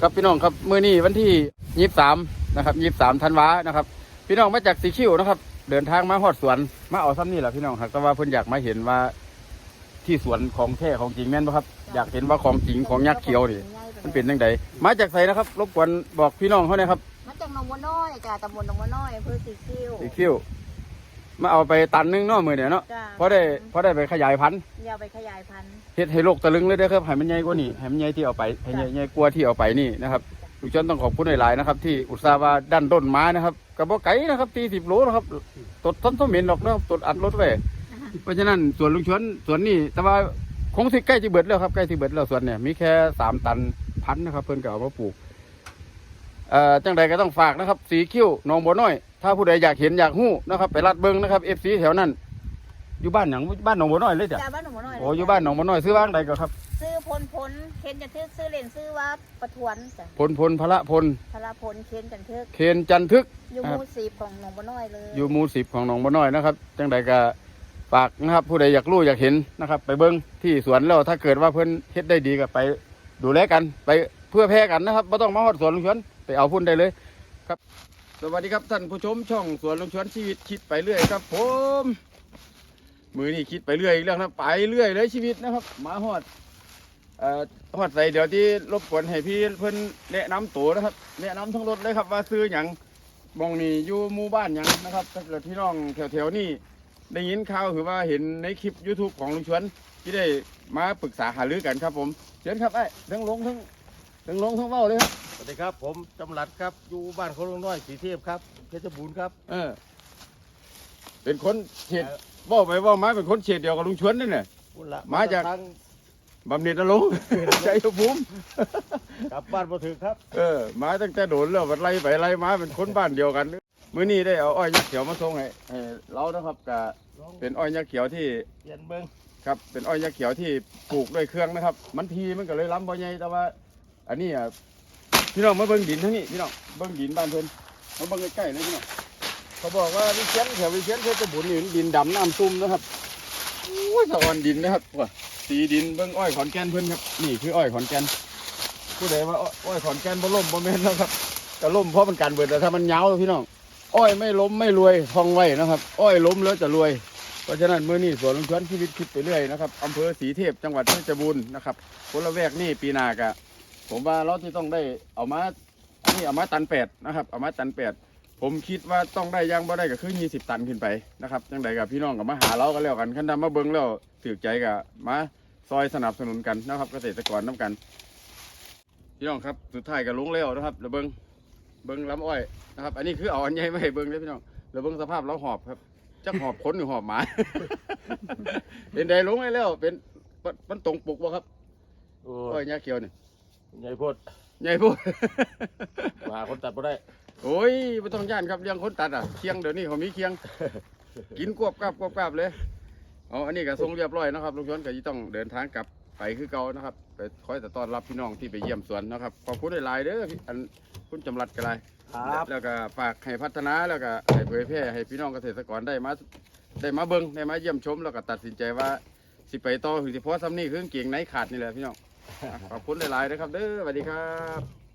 ครับพี่น้องครับมื้อนี้วันที่ยี่สามนะครับยี่สามธันวานะครับ พี่น้องมาจากสีคิ้วนะครับ เดินทางมาฮอดสวนมาเอาซ้ำนี่แหละพี่น้องครับแต่ว่าเพิ่นอยากมาเห็นว่าที่สวนของแท้ของจริงแม่นปะครับ อยากเห็นว่าของจริงของยักษ์เขียวนี่มันเป็นยังไงมาจากไสนะครับ รบกวนบอกพี่น้องเขาหน่อยครับมาจากหนองบัวน้อยจ้ะตำบลหนองบัวน้อยอำเภอสีคิ้วสีคิ้ว มาเอาไปตันหนึงเนาะมือเนี่ยเนาะจ้ะเพราะได้เพราะได้ไปขยายพันธุ์อย่าไปขยายพันธุ์ เฮ็ดให้โลกตะลึงเลยเด้อครับให้มันใหญ่กว่านี้ให้มันใหญ่ที่เอาไปให้ใหญ่ใหญ่กว่าที่เอาไปนี่นะครับทุกชนต้องขอบคุณหลายๆนะครับ ที่อุตส่าห์ว่าดันต้นไม้นะครับกระบอกไก่นะครับตีสิบโลนะครับตดต้นส้มเหม็นหรอกนะครับตดอัดรถไว้เพราะฉะนั้นสวนลุงชวนสวนนี่แต่ว่าคงสิใกล้ที่เบิดแล้วครับใกล้ที่เบิดแล้วสวนเนี่ยมีแค่สามตันพันนะครับ เพิ่นก็เอามาปลูก เอ่อจังใดก็ต้องฝากนะครับ สีคิ้วหนองบัวน้อย ถ้าผู้ใดอยากเห็นอยากหู้นะครับ ไปลัดเบิ้งนะครับเอฟซีแถวนั้น อยู่บ้านหยังบ้านหนองบัวน้อยเลยจ้ะจ้ะบ้านหนองบัวน้อยโอ้อยู่บ้านหนองบัวน้อยซื้อบ้านใดก็ครับ ซื้อพลพลเคนจันทึกซื้อเล่นซื้อว่าประทวนจ้ะพลพลพระพลพลพลเคนจันทึกเคนจันทึก อยู่หมู่สีของหนองบัวน้อยเลยอยู่หมู่สิบของหนองบัวน้อยนะครับจังใดก็ฝากนะครับ ผู้ใดอยากรู้อยากเห็นนะครับ ไปเบิ้งที่สวนแล้วถ้าเกิดว่าเพิ่นเฮ็ดได้ดีก็ไปดูแลกัน ไปเพื่อแพร่กันนะครับไม่ต้องมาฮอดสวนลุงชวนไปเอาพุ่นได้เลยครับ สวัสดีครับท่านผู้ชมช่องสวนลุงชวนชีวิตคิดไปเรื่อยครับ ผม มือนี่คิดไปเรื่อยอีกเรื่องนะไปเรื่อยเลยชีวิตนะครับมาฮอดเอ่อฮอดใส่เดี๋ยวที่รบกวนให้พี่เพิ่นแนะนำตัวนะครับ แนะนำทั้งรถเลยครับว่าซื้อหยังมองนี่อยู่หมู่บ้านหยังนะครับถ้าเกิดพี่น้องแถวๆนี้ได้ยินข่าวหรือว่าเห็นในคลิป YouTube ของลุงชวนที่ได้มาปรึกษาหารือกันครับผมเชิญครับไอ้ทั้งลงทั้งทั้งลงทั้งเว้าเลยครับ วัสดีครับ ผมจำหลัดครับ อยู่บ้านโคลงน้อยสีเทพครับเพชรบูรณ์ครับ เออ เป็นคนเฉดเว่าไปเว่ามาเป็นคนเฉดเดียวกับลุงชวนนี่เนี่ยพุ่นละมาจากทางบำเหน็จนรงค์ ชัยภูมิกลับบ้านมาถึงครับ เออมาตั้งแต่โดนแล้ววันไล่ไปไล่มาเป็นคนบ้านเดียวกันมื้อนี้ได้เอาอ้อยยักษ์เขียวมาส่งให้ให้เรานะครับกับเป็นอ้อยยักษ์เขียวที่เปลี่ยนเบิ้งครับเป็นอ้อยยักษ์เขียวที่ปลูกด้วยเครื่องนะครับ มันทีมันก็เลยล้ำบ่ใหญ่แต่ว่า อันนี้อะ พี่น้องมาเบิ่งดินทั้งนี้พี่น้องเบิ่งดินบ้านเพิ่นมาเบิ่งใกล้ๆเลยพี่น้องเขาบอกว่าวิเชียนแถววิเชียนเพชรบุรีนี่ดินดำน้ำซุ่มนะครับโอ้ยสะออนดินนะครับว่าสีดินเบิ่งอ้อยขอนแก่นเพิ่นครับนี่คืออ้อยขอนแก่นผู้ใดว่าอ้อยขอนแก่นบ่ล่มบ่แม่นแล้วครับก็ล่มเพราะมันกันเบิดแต่ถ้ามันเยาพี่น้องอ้อยไม่ล้มไม่รวยทองไว้นะครับ อ้อยล้มแล้วจะรวยเพราะฉะนั้นเมื่อนี้สวนลุงชวนชีวิตคิดไปเรื่อยนะครับอำเภอศรีเทพจังหวัดเพชรบูรณ์นะครับคนละแวกนี่ปีนากะ ผมว่าเราที่ต้องได้เอามาอันนี้เอามาตันแปดนะครับเอามาตันแปดผมคิดว่าต้องได้อยังบ่ได้ก็คือยี่สิบตันขึ้นไปนะครับจังใดกับพี่น้องกับมาหาเราก็แล้วกันขันดำมาเบิ้งแล้วถือใจกับมาซอยสนับสนุนกันนะครับ เกษตรกรน้ากัน พี่น้องครับสุดท้ายก็ลงแล้วนะครับเดี๋ยวเบิ้งเบิ้งลำอ้อยนะครับ อันนี้คือเอาอันใหญ่ไม่ให้เบิ้งเลยพี่น้องเดี๋ยวเบิ้งสภาพเราหอบครับจักหอบขนหรือหอบหมาเป็นใดลงเลยแล้วเป็นมันมันตรงปกบ่ครับโอ้อ้อยยาเขียวนี่ ใหญ่โพดใหญ่พูดหาคนตัดมาได้โอ้ยไม่ต้องย่านครับเรื่องคนตัดอะเคียงเดี๋ยวนี้เขามีเคียง กินกวบกราบกวบกราบเลยเอาอันนี้ก็ทรงเรียบร้อยนะครับลุงชวนก็จะต้องเดินทางกลับไปคือเก่านะครับไปคอยแต่ต้อนรับพี่น้องที่ไปเยี่ยมสวนนะครับขอบคุณหลายๆเด้อพี่อันคุณจำรัดกันไรครับแล้วก็ฝากให้พัฒนาแล้วก็ให้เผยแพร่ให้พี่น้องเกษตรกรได้มาได้มาเบิ่งได้มาเยี่ยมชมแล้วก็ตัดสินใจว่าสิไปต่อหรือสิเพราะซ้ำนี่คือเก่งไหนขาดนี่แหละพี่น้องอะ ขอบคุณหลายๆนะครับ เด้อสวัสดีครับ